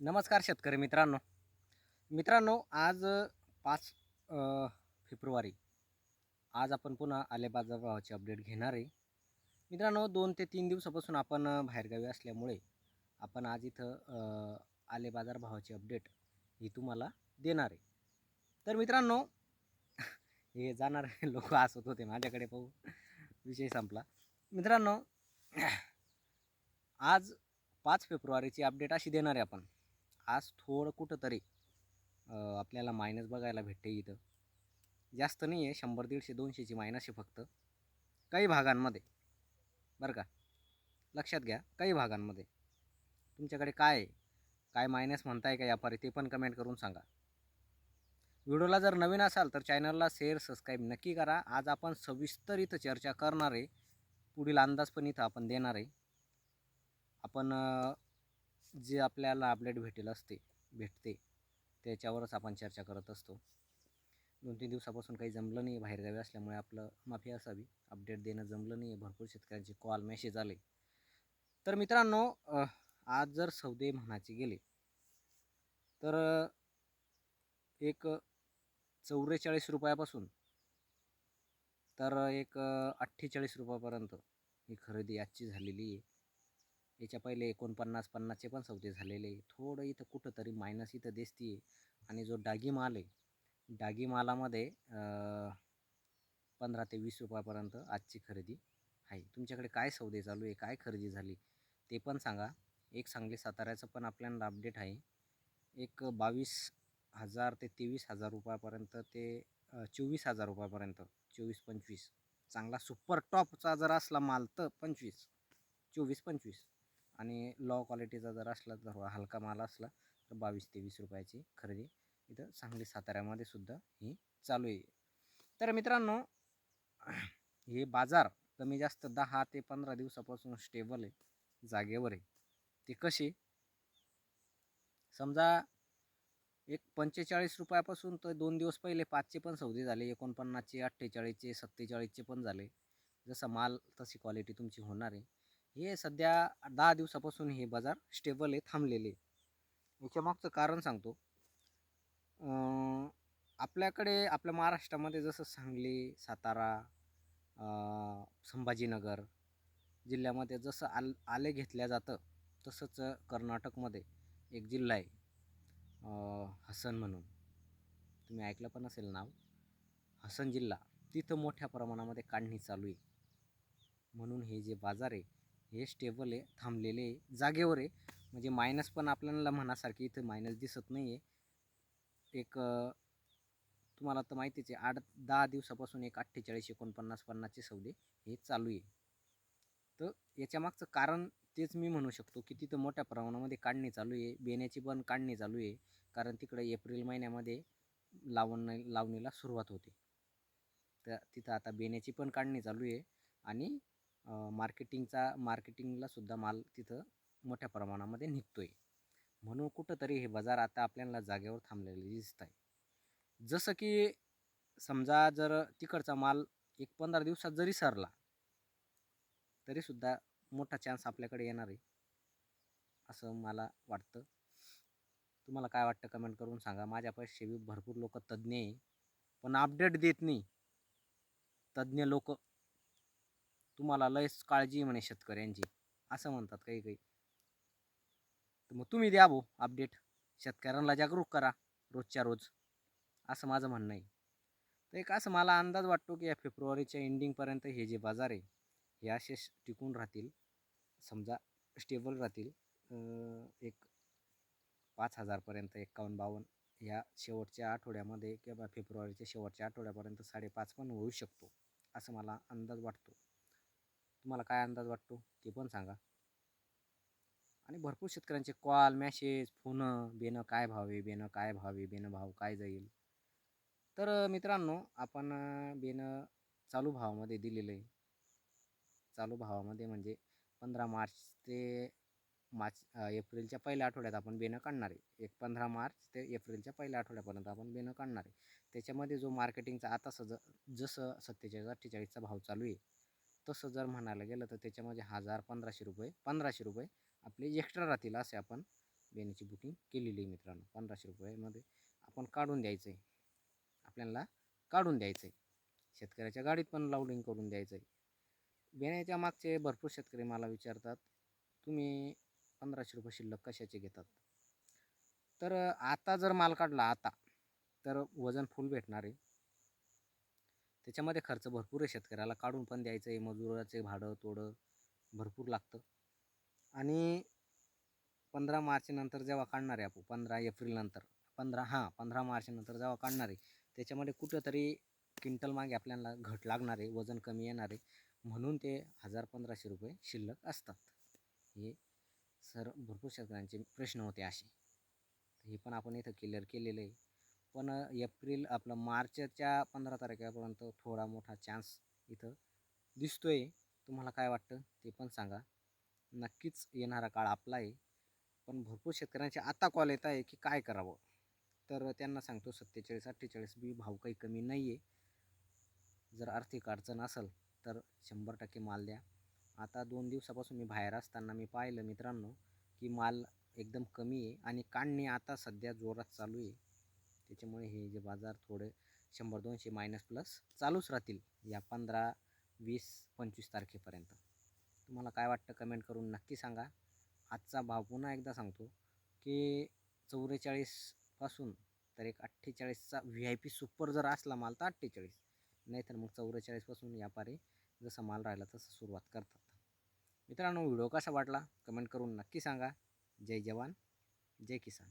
नमस्कार शेतकरी मित्रांनो. मित्रांनो आज पाच फेब्रुवारी. आज आपण पुन्हा आले बाजारभावाची अपडेट घेणार आहे. मित्रांनो दोन ते तीन दिवसापासून आपण बाहेरगावी असल्यामुळे आपण आज इथं अ, आले बाजारभावाची अपडेट ही तुम्हाला देणार आहे. तर मित्रांनो हे जाणारे लोक हसत होते माझ्याकडे पाहू. विषय संपला. मित्रांनो आज पाच फेब्रुवारीची अपडेट अशी देणार आहे आपण. आज थोडं कुठंतरी आपल्याला मायनस बघायला भेटते इथं. जास्त नाही आहे शंभर दीडशे दोनशेची मायनस आहे फक्त. काही भागांमध्ये. बरं का? लक्षात घ्या काही भागांमध्ये. तुमच्याकडे काय आहे? काय मायनस म्हणताय का व्यापारी ते पण कमेंट करून सांगा. व्हिडिओला जर नवीन असाल तर चॅनलला शेअर सबस्क्राईब नक्की करा. आज आपण सविस्तर इथं चर्चा करणार आहे. पुढील अंदाज पण इथं आपण देणार आहे. आपण जे आपल्याला अपडेट भेटेल असते भेटते त्याच्यावरच आपण चर्चा करत असतो. दोन तीन दिवसापासून काही जमलं नाही बाहेरगावी असल्यामुळे आपलं माफी असावी. अपडेट देणं जमलं नाही आहे भरपूर शेतकऱ्यांचे कॉल मेसेज आले. तर मित्रांनो आज जर सौदे म्हणायचे गेले तर एक चौवेचाळीस रुपयापासून तर एक अठ्ठेचाळीस रुपयापर्यंत ही खरेदी आजची झालेली आहे. याच्या पहिले एकोणपन्नास पन्नासचे पण सौदे झालेले थोडं इथं कुठंतरी मायनस इथं दिसते आणि जो डागी माल आहे डागी मालामध्ये पंधरा ते वीस रुपयापर्यंत आजची खरेदी आहे. तुमच्याकडे काय सौदे चालू आहे काय खरेदी झाली ते पण सांगा. एक सांगली साताऱ्याचं पण आपल्याला अपडेट आहे. एक बावीस हजार ते तेवीस हजार रुपयापर्यंत ते चोवीस हजार रुपयापर्यंत चोवीस पंचवीस. चांगला सुपर टॉपचा जर असला माल तर पंचवीस चोवीस पंचवीस. आणि लो क्वालिटीचा जर असला जर हलका माल असला तर बावीस तेवीस रुपयाची खरेदी इथं सांगली साताऱ्यामध्ये सुद्धा ही चालू आहे. तर मित्रांनो हे बाजार कमी जास्त दहा ते पंधरा दिवसापासून स्टेबल आहे जागेवर आहे. ते कसे समजा एक पंचेचाळीस रुपयापासून तर दोन दिवस पहिले पाचचे पण सौदे झाले एकोणपन्नासचे अठ्ठेचाळीसचे सत्तेचाळीसचे पण झाले. जसा माल तशी क्वालिटी तुमची होणार आहे. हे सध्या दहा दिवसापासून हे बाजार स्टेबल आहे थांबलेले याच्यामागचं याच्या मागचं कारण सांगतो. आपल्याकडे आपल्या महाराष्ट्रामध्ये जसं सांगली सातारा संभाजीनगर जिल्ह्यामध्ये जसं आल आले घेतल्या जातं तसंच कर्नाटकमध्ये एक जिल्हा आहे हसन म्हणून. तुम्ही ऐकलं पण असेल नाव? हसन जिल्हा. तिथं मोठ्या प्रमाणामध्ये काढणी चालू आहे. म्हणून हे जे बाजार आहे हे स्टेबल आहे थांबलेले आहे. जागेवर आहे. म्हणजे मायनस पण आपल्याला म्हणासारखी इथं मायनस दिसत नाही आहे एक तुम्हाला तर माहितीच आहे आठ दहा दिवसापासून एक अठ्ठेचाळीस एकोणपन्नास पन्नासचे सौदे हे चालू आहे. तर याच्यामागचं कारण तेच मी म्हणू शकतो की तिथं मोठ्या प्रमाणामध्ये काढणी चालू आहे. बेण्याची पण काढणी चालू आहे. कारण तिकडे एप्रिल महिन्यामध्ये लावण लावणीला सुरुवात होते. तर तिथं आता बेण्याची पण काढणी चालू आहे. आणि मार्केटिंगचा मार्केटिंगला सुद्धा माल तिथं मोठ्या प्रमाणामध्ये निघतो आहे म्हणून कुठंतरी हे बाजार आता आपल्याला जागेवर थांबलेले दिसत आहे जसं की समजा जर तिकडचा माल एक पंधरा दिवसात जरी सरला तरीसुद्धा मोठा चान्स आपल्याकडे येणार आहे. असं मला वाटतं. तुम्हाला काय वाटतं कमेंट करून सांगा. माझ्यापाशी भरपूर लोक तज्ज्ञ आहे. पण अपडेट देत नाही. तज्ज्ञ लोक तुम्हाला लयच काळजी म्हणे शेतकऱ्यांची असं म्हणतात काही काही. तर मग तुम्ही द्या भाऊ अपडेट शेतकऱ्यांना जागरूक करा रोजच्या रोज. असं माझं म्हणणं आहे. तर एक असं मला अंदाज वाटतो की या फेब्रुवारीच्या एंडिंगपर्यंत हे जे बाजार आहे हे असे टिकून राहतील. समजा स्टेबल राहतील. एक पाच हजारपर्यंत एक्कावन्न बावन्न या शेवटच्या आठवड्यामध्ये किंवा फेब्रुवारीच्या शेवटच्या आठवड्यापर्यंत साडेपाच पण होऊ शकतो. असं मला अंदाज वाटतो. तुम्हाला काय अंदाज वाटतो ते पण सांगा. आणि भरपूर शेतकऱ्यांचे कॉल मॅसेज फोन बेनं काय भाव आहे बेनं काय भाव आहे बेनं भाव काय जाईल. तर मित्रांनो आपण बेनं चालू भावामध्ये दिलेलं आहे. चालू भावामध्ये म्हणजे पंधरा मार्च ते मार्च एप्रिलच्या पहिल्या आठवड्यात आपण बेनं काढणार आहे. एक पंधरा मार्च ते एप्रिलच्या पहिल्या आठवड्यापर्यंत आपण बेनं काढणार आहे. त्याच्यामध्ये जो मार्केटिंगचा आता सज जसं सत्तेचाळीस अठ्ठेचाळीसचा भाव चालू आहे तसं जर म्हणायला गेलं तर त्याच्यामध्ये हजार पंधराशे रुपये पंधराशे रुपये आपले एक्स्ट्रा राहतील असे आपण बेण्याची बुकिंग केलेली आहे मित्रांनो. पंधराशे रुपयामध्ये आपण काढून द्यायचं आहे आपल्याला काढून द्यायचं आहे शेतकऱ्याच्या गाडीत पण लावडिंग करून द्यायचं आहे बेण्याच्या मागचे भरपूर शेतकरी मला विचारतात तुम्ही पंधराशे रुपये शिल्लक कशाचे घेतात? तर आता जर माल काढला आता तर वजन फुल भेटणार आहे. त्याच्यामध्ये खर्च भरपूर आहे शेतकऱ्याला. काढून पण द्यायचं आहे मजुराचे भाडं तोडं भरपूर लागतं. आणि पंधरा मार्चनंतर जेव्हा काढणार आहे आपण पंधरा एप्रिलनंतर पंधरा हां पंधरा मार्चनंतर जेव्हा काढणार आहे त्याच्यामध्ये कुठंतरी क्विंटल मागे आपल्याला घट लागणार आहे वजन कमी येणार आहे. म्हणून ते हजार पंधराशे रुपये शिल्लक असतात. हे सर भरपूर शेतकऱ्यांचे प्रश्न होते असे. हे पण आपण इथं क्लिअर केलेलं आहे. पण एप्रिल आपलं मार्चच्या पंधरा तारखेपर्यंत थोडा मोठा चान्स इथं दिसतोय. तुम्हाला काय वाटतं ते पण सांगा. नक्कीच येणारा काळ आपला आहे. पण भरपूर शेतकऱ्यांचे आता कॉल येत आहे की काय करावं? तर त्यांना सांगतो सत्तेचाळीस अठ्ठेचाळीस बी भाव काही कमी नाही आहे जर आर्थिक अडचण असेल तर शंभर टक्के माल द्या. आता दोन दिवसापासून मी बाहेर असताना मी पाहिलं मित्रांनो की माल एकदम कमी आहे आणि काढणे आता सध्या जोरात चालू आहे. त्याच्यामुळे हे जे बाजार थोडे शंभर दोनशे मायनस प्लस चालूच राहतील या पंधरा वीस पंचवीस तारखेपर्यंत. तुम्हाला काय वाटतं कमेंट करून नक्की सांगा. आजचा भाव पुन्हा एकदा सांगतो की चौवेचाळीसपासून तर एक अठ्ठेचाळीसचा व्ही आय पी सुपर जर असला माल तर अठ्ठेचाळीस. नाहीतर मग चौवेचाळीसपासून व्यापारी जसा माल राहिला तसं सुरुवात करतात. मित्रांनो व्हिडिओ कसा वाटला? कमेंट करून नक्की सांगा. जय जवान जय किसान.